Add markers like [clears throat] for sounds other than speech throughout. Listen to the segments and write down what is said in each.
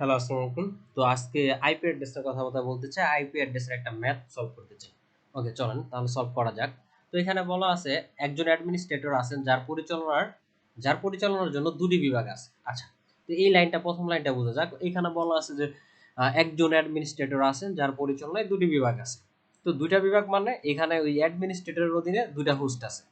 Hello, আসসালামু আলাইকুম। তো আজকে আইপি অ্যাড্রেসের কথা কথা বলতে চাই। আইপি অ্যাড্রেসের একটা ম্যাথ সলভ করতে চাই। ওকে চলেন তাহলে সলভ করা যাক। তো এখানে বলা আছে, একজন অ্যাডমিনিস্ট্রেটর আছেন যার পরিচালনার যার পরিচালনার জন্য দুটি বিভাগ আছে। আচ্ছা তো এই লাইনটা, প্রথম লাইনটা বোঝা যাক। এখানে বলা আছে যে একজন অ্যাডমিনিস্ট্রেটর আছেন যার পরিচালনায় দুটি বিভাগ আছে। তো দুইটা বিভাগ মানে এখানে ওই অ্যাডমিনিস্ট্রেটরের অধীনে দুইটা হোস্ট আছে।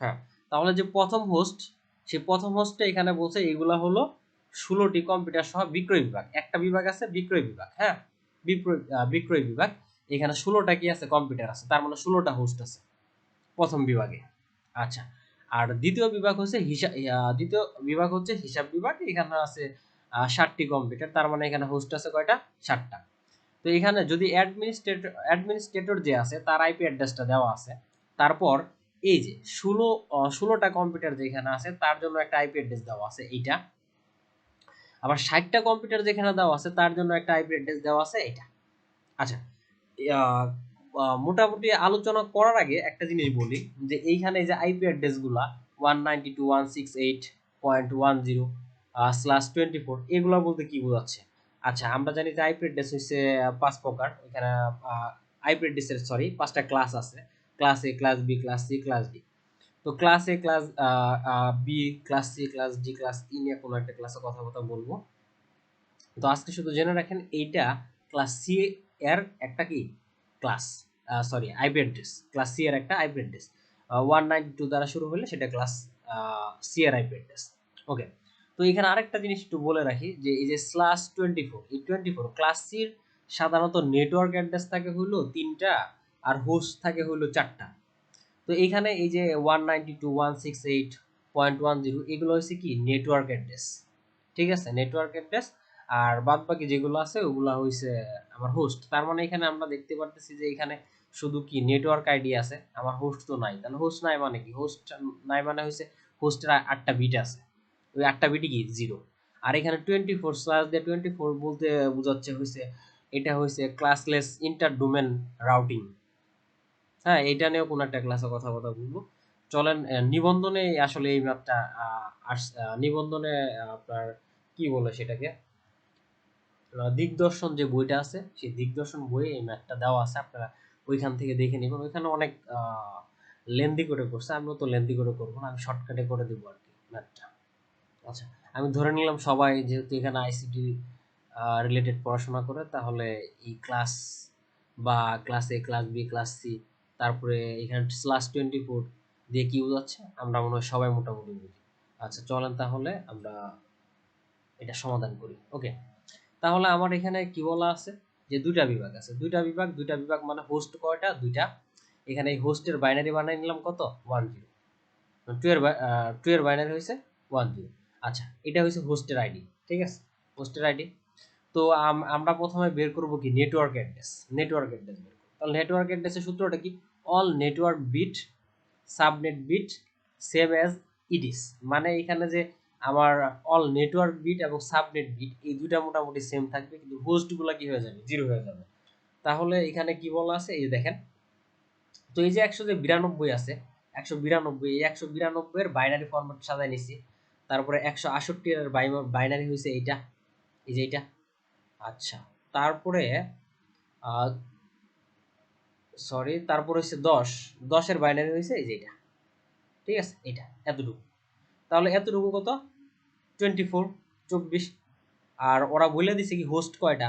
হ্যাঁ তাহলে যে প্রথম হোস্ট সেই প্রথম হোস্টে এখানে বলছে, এগুলা হলো ষোলোটি কম্পিউটার সহ বিক্রয় বিভাগ। একটা বিভাগ আছে বিক্রয় বিভাগ হ্যাঁ? বিক্রয় বিক্রয় বিভাগ। এখানে ষোলোটা কি আছে? কম্পিউটার আছে। তার মানে ষোলোটা হোস্ট আছে প্রথম বিভাগে। আচ্ছা আর দ্বিতীয় বিভাগ হচ্ছে হিসাব দ্বিতীয় বিভাগ হচ্ছে হিসাব বিভাগ। এখানে আছে ষাটটি কম্পিউটার তার মানে এখানে হোস্ট আছে কয়টা? ষাটটা। তো এখানে যদি অ্যাডমিনিস্ট্রেটর অ্যাডমিনিস্ট্রেটর যে আছে, তার আইপি অ্যাড্রেসটা দেওয়া আছে, তারপর এই যে ষোলো ষোলোটা কম্পিউটার যেখানে আছে, তার জন্য একটা আইপি অ্যাড্রেস দেওয়া আছে এইটা। আবার ষাটটা কম্পিউটার যেখানে দেওয়া আছে, তার জন্য একটা আইপি অ্যাড্রেস দেওয়া আছে, এটা। আচ্ছা মোটামুটি আলোচনা করার আগে একটা জিনিস বলি, যে এইখানে যে IP অ্যাড্রেসগুলা one ninety two one six eight point one zero slash twenty four এগুলো বলতে কি বোঝাচ্ছে? আচ্ছা আমরা জানি যে আইপি অ্যাড্রেস হচ্ছে পাঁচ প্রকার। ওইখানে আইপি অ্যাড্রেসের সরি পাঁচটা ক্লাস আছে। Class A class B class C class D তো class class B class C class D class E নিয়ে কোনো একটা ক্লাসে কথা কথা বলব। তো আজকে শুধু জেনে রাখেন, এইটা ক্লাস সি এর একটা কি? Class sorry address class C এর একটা অ্যাড্রেস ওয়ান নাইনটি টু দ্বারা শুরু হলে সেটা ক্লাস সি এর অ্যাড্রেস ওকে তো এখানে আরেকটা জিনিস একটু বলে রাখি, যে এই যে স্ল্যাশ টোয়েন্টি ফোর এই টোয়েন্টি ফোর ক্লাস সির সাধারণত নেটওয়ার্ক অ্যাড্রেস থাকে হইল তিনটা আর হোস্ট থাকে হইল চারটা। তো এখানে এই যে one ninety two one six eight point one zero এগুলো হচ্ছে কি নেটওয়ার্ক অ্যাড্রেস ঠিক আছে? নেটওয়ার্ক অ্যাড্রেস আর বাদ বাকি যেগুলো আছে, ওগুলো হইছে আমার হোস্ট তার মানে এখানে আমরা দেখতে পারতেছি যে এখানে শুধু কি নেটওয়ার্ক আইডি আছে, আমার হোস্ট তো নাই। তাহলে হোস্ট নাই মানে কি? হোস্ট নাই মানে হইছে হোস্টের আটটা বিট আছে। ওই আটটা বিটই কি? জিরো আর এখানে টোয়েন্টি ফোর স্ল্যাশ দিয়ে টোয়েন্টি ফোর বলতে বোঝাচ্ছে হয়েছে এটা হয়েছে ক্লাসলেস ইন্টার ডোমেন রাউটিং হ্যাঁ এটা নিয়েও কোনো একটা ক্লাসে কথা কথা বলব চলেন নিবন্ধনে আসলে এই ম্যাপটা নিবন্ধনে আপনার কি বলে সেটাকে? দিগদর্শন যে বইটা আছে, সেই দিগদর্শন বইয়ে এই ম্যাপটা দেওয়া আছে। আপনারা ওইখান থেকে দেখে নেবেন। ওইখানে অনেক লেন্দি করে করছে। আমিও তো লেন্দি করে করব না, আমি শর্টকাটে করে দেবো আর কি ম্যাপটা আচ্ছা আমি ধরে নিলাম সবাই যেহেতু এখানে আইসিটি রিলেটেড পড়াশোনা করে, তাহলে এই ক্লাস বা class A class B class C তারপরে এখানে স্লাস টোয়েন্টি ফোর দিয়ে কি বোঝাচ্ছে? আমরা মনে হয় সবাই মোটামুটি বুঝি। আচ্ছা চলেন তাহলে আমরা এটা সমাধান করি ওকে তাহলে আমার এখানে কি বলা আছে? যে দুইটা বিভাগ আছে। দুইটা বিভাগ দুইটা বিভাগ মানে হোস্ট কয়টা? দুইটা। এখানে এই হোস্টের বাইনারি বানাই নিলাম কত? ওয়ান জিরো টু এর টু এর বাইনারি হয়েছে ওয়ান জিরো আচ্ছা এটা হয়েছে হোস্টের আইডি ঠিক আছে? হোস্টের আইডি তো আম- আমরা প্রথমে বের করব কি? নেটওয়ার্ক অ্যাড্রেস নেটওয়ার্ক অ্যাড্রেস বের করব। তাহলে নেটওয়ার্ক অ্যাড্রেসের সূত্রটা কি? All network bit subnet bit save as ইডিস মানে এখানে যে আমার অল নেটওয়ার্ক বিট এবং সাবনেট বিট এই দুইটা মোটামুটি সেম থাকবে কিন্তু হোস্টগুলো কি হয়ে যাবে? জিরো হয়ে যাবে। তাহলে এখানে কি বলা আছে? এই দেখেন। তো এই যে একশো যে বিরানব্বই আছে একশো বিরানব্বই এই একশো বিরানব্বই এর বাইনারি ফরম্যাট সাজাই নিছি। তারপরে একশো আষট্টি এর বাইনারি হয়েছে এইটা। এই যে এইটা। আচ্ছা। তারপরে সরি, তারপর হচ্ছে দশ। দশের বাইনারি হয়েছে এই যে এটা। ঠিক আছে? এটা, এতটুকু। তাহলে এতটুকু কত? টোয়েন্টি ফোর, চব্বিশ। আর ওরা বলে দিছে কি হোস্ট কয়টা?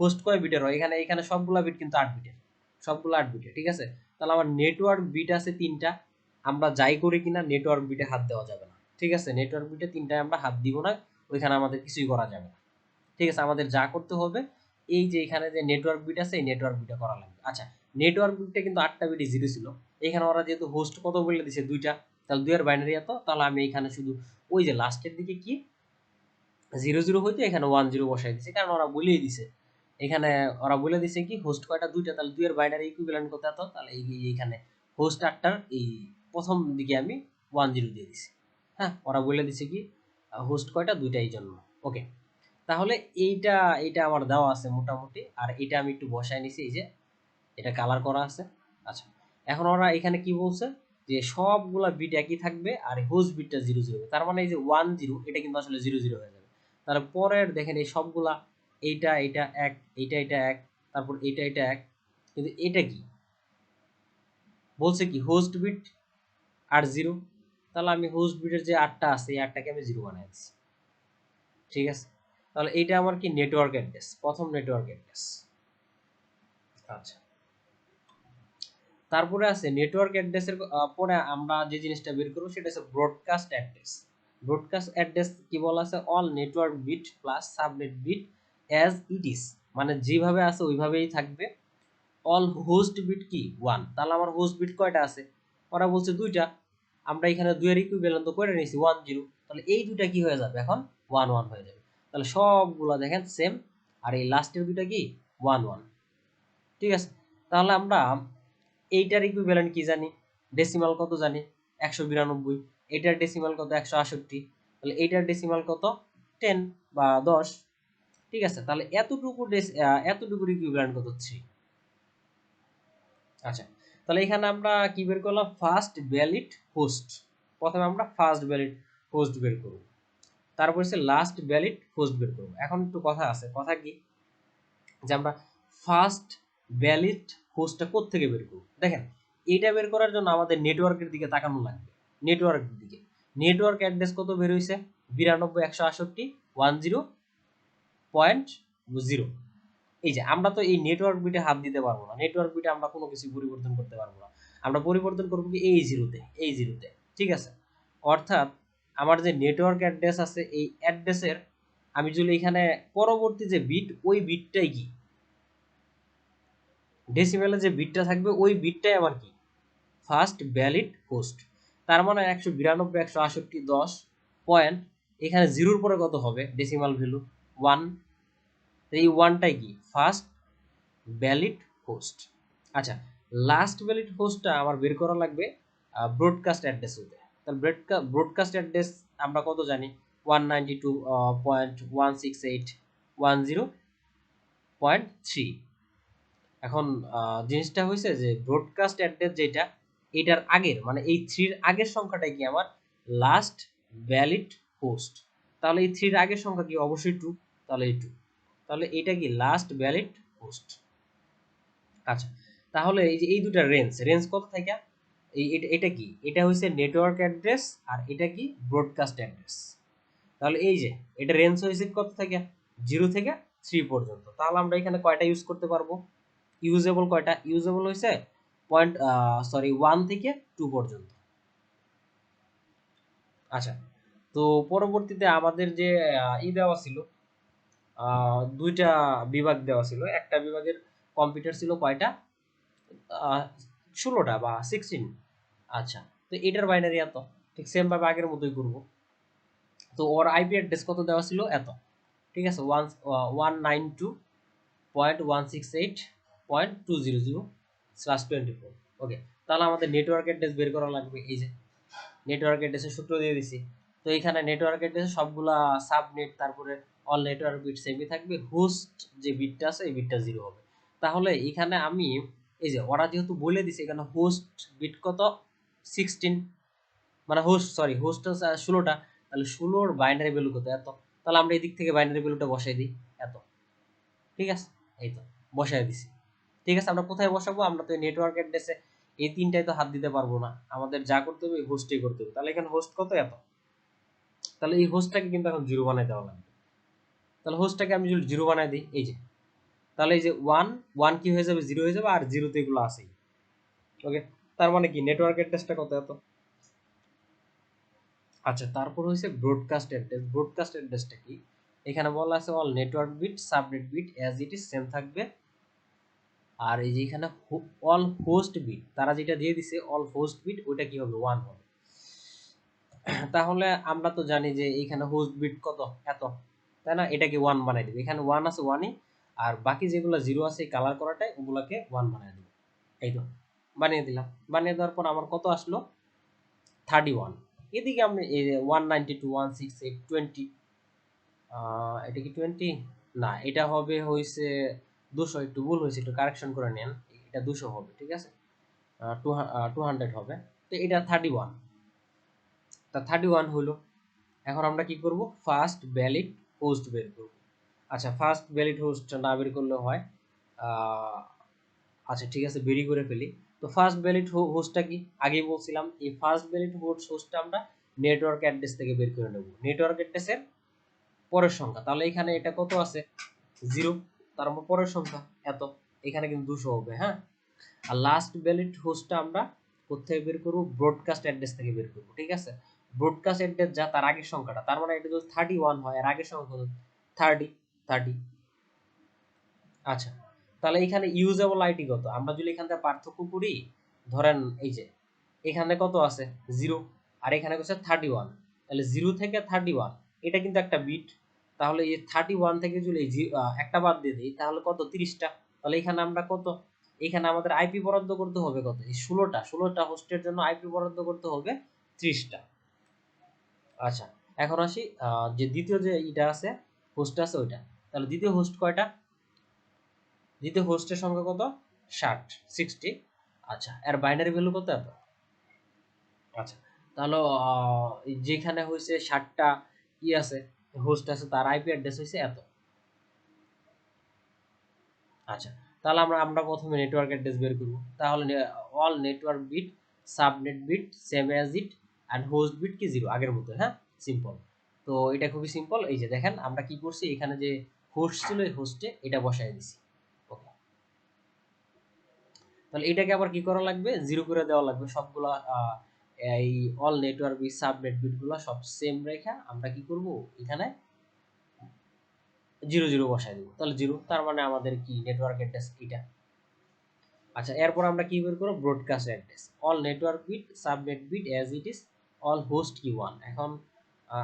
হোস্ট কয় বিটের হয় এখানে এখানে সবগুলা বিট কিন্তু আট বিটের সবগুলো আট বিটের ঠিক আছে? তাহলে আমার নেটওয়ার্ক বিট আছে তিনটা। আমরা যাই করি কিনা নেটওয়ার্ক বিটে হাত দেওয়া যাবে না। ঠিক আছে? নেটওয়ার্ক বিটে তিনটায় আমরা হাত দিব না, ওইখানে আমাদের কিছুই করা যাবে না। ঠিক আছে? আমাদের যা করতে হবে, এই যে এখানে যে নেটওয়ার্ক বিট আছে, এই নেটওয়ার্ক বিটা করা লাগবে। আচ্ছা নেটওয়ার্ক বিটটা কিন্তু আটটা বিটে জিরো ছিল। এখানে ওরা যেহেতু হোস্ট কত বলে দিছে দুইটা, তাহলে দুইয়ের বাইনারি এত, তাহলে আমি এখানে শুধু ওই যে লাস্টের দিকে কি? জিরো জিরো হইতে এখানে ওয়ান জিরো বসাই দিছে, কারণ ওরা বলেই দিছে। এখানে ওরা বলে দিছে কি হোস্ট কয়টা? দুইটা, তাহলে দুইয়ের বাইনারি ইকুইভ্যালেন্ট কত এত? তাহলে এই এই- এইখানে হোস্ট আটটার এই প্রথম দিকে আমি ওয়ান জিরো দিয়ে দিছি। হ্যাঁ ওরা বলে দিছে কি হোস্ট কয়টা? দুইটাই জন্য। ওকে তাহলে এইটা এইটা আমার দেওয়া আছে মোটামুটি, আর এটা আমি একটু বসায় নিছি, এই যে এটা কালার করা আছে। আচ্ছা এখন ওরা এখানে কি বলছে? যে সবগুলা বিট একই থাকবে আর হোস্ট বিটটা জিরো জিরো তার মানে এই যে ওয়ান জিরো এটা কিন্তু আসলে জিরো জিরো হয়ে যাবে। তাহলে পরের দেখেন এই সবগুলা, এইটা এইটা এক, এইটা এটা এক, তারপর এইটা এটা এক, কিন্তু এটা কি? বলছে কি হোস্ট বিট আর জিরো তাহলে আমি হোস্ট বিটের যে আটটা আছে, এই আটটাকে আমি জিরো বানাই দিচ্ছি। ঠিক আছে? তাহলে এইটা আমার কি নেটওয়ার্ক অ্যাড্রেস প্রথম নেটওয়ার্ক অ্যাড্রেস আচ্ছা। তারপরে আছে নেটওয়ার্ক অ্যাড্রেসের পরে আমরা যে জিনিসটা বের করব সেটা হচ্ছে ব্রডকাস্ট অ্যাড্রেস ব্রডকাস্ট অ্যাড্রেস কি বলা আছে? All network bit plus subnet bit as it is মানে যেভাবে আছে ওইভাবেই থাকবে। অল হোস্ট বিট কি? ওয়ান তাহলে আমার হোস্ট বিট কয়টা আছে? ওরা বলছে দুইটা। আমরা এখানে দুইয়ের ইকুইভ্যালেন্ট তো করে নিয়েছি ওয়ান জিরো তাহলে এই দুইটা কি হয়ে যাবে এখন? ওয়ান ওয়ান হয়ে যাবে। তাহলে সবগুলা দেখেন সেম আর এই লাস্টের দুইটা কি? ওয়ান ওয়ান ঠিক আছে? তাহলে আমরা এইটার ইকুইভ্যালেন্ট কি জানি? ডেসিমাল কত জানি? একশো বিরানব্বই। এটার ডেসিমাল কত? একশো আষট্টি তাহলে এইটার ডেসিমাল কত? টেন বা দশ। ঠিক আছে? তাহলে এতটুকু এতটুকুর ইকুইভ্যালেন্ট কত থ্রি আচ্ছা তাহলে এখানে আমরা কি বের করলাম? ফার্স্ট ভ্যালিড হোস্ট প্রথমে আমরা ফার্স্ট ভ্যালিড হোস্ট বের করব। তারপর হচ্ছে লাস্ট ভ্যালিড হোস্ট বের করব। এখন একটু কথা আছে। কথা কি? যে আমরা ফার্স্ট ভ্যালিড হোস্টটা থেকে বের করব? দেখেন, এটা বের করার জন্য আমাদের নেটওয়ার্কের দিকে তাকানো লাগবে। নেটওয়ার্কের দিকে। নেটওয়ার্ক অ্যাড্রেস কত বের হয়েছে বিরানব্বই, একশো আষট্টি ওয়ান জিরো পয়েন্ট জিরো এই যে, আমরা তো এই নেটওয়ার্ক বিটে হাত দিতে পারব না। নেটওয়ার্ক বিটে আমরা কোনো কিছু পরিবর্তন করতে পারব না। আমরা পরিবর্তন করব কি এই জিরোতে এই জিরোতে ঠিক আছে? অর্থাৎ, আমার যে নেটওয়ার্ক অ্যাড্রেস আছে, এই অ্যাড্রেসের আমি যদি এখানে পরবর্তী যে বিট ওই বিটটাই কি? ডেসিমেলে যে বিটটা থাকবে, ওই বিটটাই আমার কি? ফার্স্ট ভ্যালিড হোস্ট তার মানে একশো বিরানব্বই, একশো আষট্টি, দশ পয়েন্ট এখানে জিরোর পরে কত হবে? ডেসিমাল ভ্যালু ওয়ান এই ওয়ানটাই কি? ফার্স্ট ভ্যালিড হোস্ট আচ্ছা লাস্ট ভ্যালিড হোস্টটা আমার বের করা লাগবে ব্রডকাস্ট অ্যাড্রেস হতে তাহলে ব্রডকাস্ট অ্যাড্রেস আমরা কত জানি? One ninety two point one six eight one zero point three এখন জিনিসটা হয়েছে যে ব্রডকাস্ট অ্যাড্রেস যেটা, এটার আগের মানে এই থ্রির আগের সংখ্যাটা কি আমার? লাস্ট ভ্যালিড হোস্ট তাহলে এই থ্রির আগের সংখ্যা কি অবশ্যই টু তাহলে এই টু তাহলে এটা কি লাস্ট ভ্যালিড হোস্ট আচ্ছা তাহলে এই যে এই দুটা রেঞ্জ রেঞ্জ কত থেকে এই, এটা কি? এটা হচ্ছে নেটওয়ার্ক অ্যাড্রেস আর এটা কি ব্রডকাস্ট অ্যাড্রেস তাহলে এই যে, এটা রেঞ্জ হয়েছে কত থেকে জিরো থেকে থ্রি পর্যন্ত। তাহলে আমরা এখানে কয়টা ইউজ করতে পারব? ইউজেবল কয়টা? ইউজেবল হয়েছে পয়েন্ট সরি ওয়ান থেকে টু পর্যন্ত। আচ্ছা তো পরবর্তীতে আমাদের যে ই দেওয়া ছিল দুইটা বিভাগ দেওয়া ছিল। একটা বিভাগের কম্পিউটার ছিল কয়টা? ষোলোটা বা সিক্সটিন আচ্ছা তো এটার বাইনারি এত। ঠিক সেম ভাবে আগের মতোই করব। তো ওর আইপি অ্যাড্রেস কত দেওয়া ছিল? এত। ঠিক আছে one one nine two point one six eight point two zero zero slash twenty four okay তাহলে আমাদের নেটওয়ার্ক অ্যাড্রেস বের করা লাগবে, এই যে নেটওয়ার্ক অ্যাড্রেসের সূত্র দিয়ে দিছি। তো এখানে নেটওয়ার্ক অ্যাড্রেসে সবগুলা সাবনেট তারপরে অল নেটওয়ার্ক বিট সেমই থাকবে হোস্ট যে বিটটা আছে, এই বিটটা জিরো হবে। তাহলে এখানে আমি, এই যে ওরা যেহেতু বলে দিছে, এখানে হোস্ট বিট কত? সিক্সটিন মানে হোস্ট সরি হোস্ট হচ্ছে ষোলোটা। তাহলে ষোলোর বাইনারি ভ্যালু কত? এত। তাহলে আমরা এদিক থেকে বাইনারি ভ্যালুটা বসাই দিই, এত। ঠিক আছে? এই তো, বসাই দিছি। ঠিক আছে, আমরা কোথায় বসাবো? আমরা তো নেটওয়ার্ক অ্যাড্রেসে এই তিনটাই তো হাত দিতে পারব না। আমাদের যা করতে হবে হোস্টেই করতে হবে। তাহলে এখানে হোস্ট কত এত? তাহলে এই হোস্টটাকে কিন্তু এখন জিরো বানাই দেওয়া লাগবে তাহলে হোস্টটাকে আমি যদি জিরো বানাই দিই, এই যে। তাহলে এই যে ওয়ান ওয়ান কি হয়ে যাবে? জিরো হয়ে যাবে, আর জিরোতে এগুলো আসেই ওকে তার মানে কি? নেটওয়ার্ক অ্যাড্রেসটা কত এত? আচ্ছা তারপর হয়েছে ব্রডকাস্ট অ্যাড্রেস ব্রডকাস্ট অ্যাড্রেসটা কি? এখানে বলা আছে all network bit subnet bit as it is same থাকবে। আর এই যে এখানে অল হোস্ট বিট তারা যেটা দিয়ে দিছে অল হোস্ট বিট ওইটা কি হবে? ওয়ান হবে। [clears throat] তাহলে আমরা তো জানি যে এখানে হোস্ট বিট কত? এত। তাই না? এটাকে ওয়ান বানাই দেবে। এখানে ওয়ান আছে ওয়ানই আর বাকি যেগুলো জিরো আছে কালার করাটাই ওগুলোকে ওয়ান বানিয়ে দেবে। এই তো। বানিয়ে দিলাম। বানিয়ে দেওয়ার পর আমার কত আসলো? থার্টি ওয়ান এদিকে আমি one ninety two one six eight twenty এটা কি টোয়েন্টি না, এটা হবে হয়েছে দুশো একটু ভুল হয়েছে, একটু কারেকশন করে নেন, এটা দুশো হবে, ঠিক আছে? টু হান্ড্রেড হবে। তো এটা থার্টি ওয়ান তা থার্টি ওয়ান হলো। এখন আমরা কি করব? ফার্স্ট ভ্যালিড হোস্ট বের করব। আচ্ছা ফার্স্ট ভ্যালিড হোস্ট না বের করলে হয় আচ্ছা ঠিক আছে, বেরি করে ফেলি। তো ফার্স্ট ভ্যালিড হোস্টটা কি? আগে বলছিলাম, এই ফার্স্ট ভ্যালিড হোস্ট হোস্টটা আমরা নেটওয়ার্ক অ্যাড্রেস থেকে বের করে নেব। নেটওয়ার্ক অ্যাড্রেসের পরের সংখ্যা। তাহলে এখানে এটা কত আছে? জিরো তার মানে পরের সংখ্যা, এত। এখানে কিন্তু দুশো হবে হ্যাঁ? আর লাস্ট ভ্যালিড হোস্টটা আমরা কোথেকে বের করব? ব্রডকাস্ট অ্যাড্রেস থেকে বের করব, ঠিক আছে? ব্রডকাস্ট অ্যাড্রেস যা, তার আগের সংখ্যাটা, তার মানে এটা যদি থার্টি ওয়ান হয় আর আগের সংখ্যা কত থার্টি থার্টি আচ্ছা তাহলে এখানে ইউজেবল আইডি কত? আমরা যদি এখান থেকে পার্থক্য করি, ধরেন এই যে, এখানে কত আছে? জিরো আর এখানে হচ্ছে থার্টি ওয়ান তাহলে জিরো থেকে থার্টি ওয়ান এটা কিন্তু একটা বিট তাহলে এই থার্টি ওয়ান থেকে যদি একটা বাদ দিয়ে দিই, তাহলে কত? তিরিশটা। তাহলে এখানে আমরা কত? এখানে আমাদের আইপি বরাদ্দ করতে হবে কত? এই ষোলোটা। ষোলোটা হোস্টের জন্য আইপি বরাদ্দ করতে হবে ত্রিশটা। আচ্ছা এখন আসি যে দ্বিতীয় যে ইটা আছে, হোস্ট আছে ওইটা। তাহলে দ্বিতীয় হোস্ট কয়টা? দ্বিতীয় হোস্টের সংখ্যা কত? ষাট সিক্সটি আচ্ছা এর বাইনারি ভ্যালু কত এত? আচ্ছা তাহলে যেখানে হয়েছে ষাটটা ই আছে হোস্ট আছে, তার আইপি অ্যাড্রেস হয়েছে এত। আচ্ছা তাহলে আমরা আমরা প্রথমে নেটওয়ার্ক অ্যাড্রেস বের করব। তাহলে all network bit subnet bit same as it and host bit কি জিরো আগের মতো হ্যাঁ? সিম্পল তো এটা খুবই সিম্পল এই যে দেখেন, আমরা কি করছি? এখানে যে হোস্ট ছিল, এই হোস্টে এটা বসাই দিছি। ওকে তাহলে এটাকে আবার কি করা লাগবে? জিরো করে দেওয়া লাগবে। সবগুলা এই অল নেটওয়ার্ক বিট সাবনেট বিটগুলো সব সেম রেখে আমরা কি করব? এখানে জিরো জিরো বসাই দিব। তাহলে জিরো তার মানে আমাদের কি? নেটওয়ার্ক অ্যাড্রেস এটা। আচ্ছা এরপর আমরা কি বের করব? Broadcast address all network bit subnet bit as it is all host কি ওয়ান এখন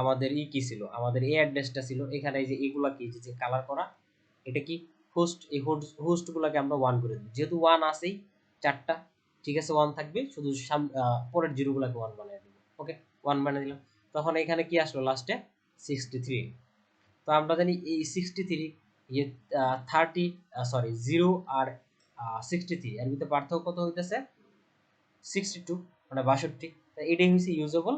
আমাদের ই কি ছিল? আমাদের এই অ্যাড্রেসটা ছিল। এখানে এই যে এগুলা কি? যে কালার করা, এটা কি? হোস্ট এই হোস্ট গুলাকে আমরা ওয়ান করে দিই যেহেতু ওয়ান আছেই, চারটা। ঠিক আছে ওয়ান থাকবে। শুধু পরের জিরো গুলাকে ওয়ান বানিয়ে দিব। ওকে ওয়ান বানিয়ে দিলাম। তখন এখানে কি আসলো লাস্টে সিক্সটি থ্রি তো আমরা জানি এই সিক্সটি থ্রি ইয়ে থার্টি সরি জিরো আর সিক্সটি থ্রি এর ভিতরে পার্থক্য কত হইতেছে? সিক্সটি টু মানে বাষট্টি। এটাই হচ্ছে ইউজেবল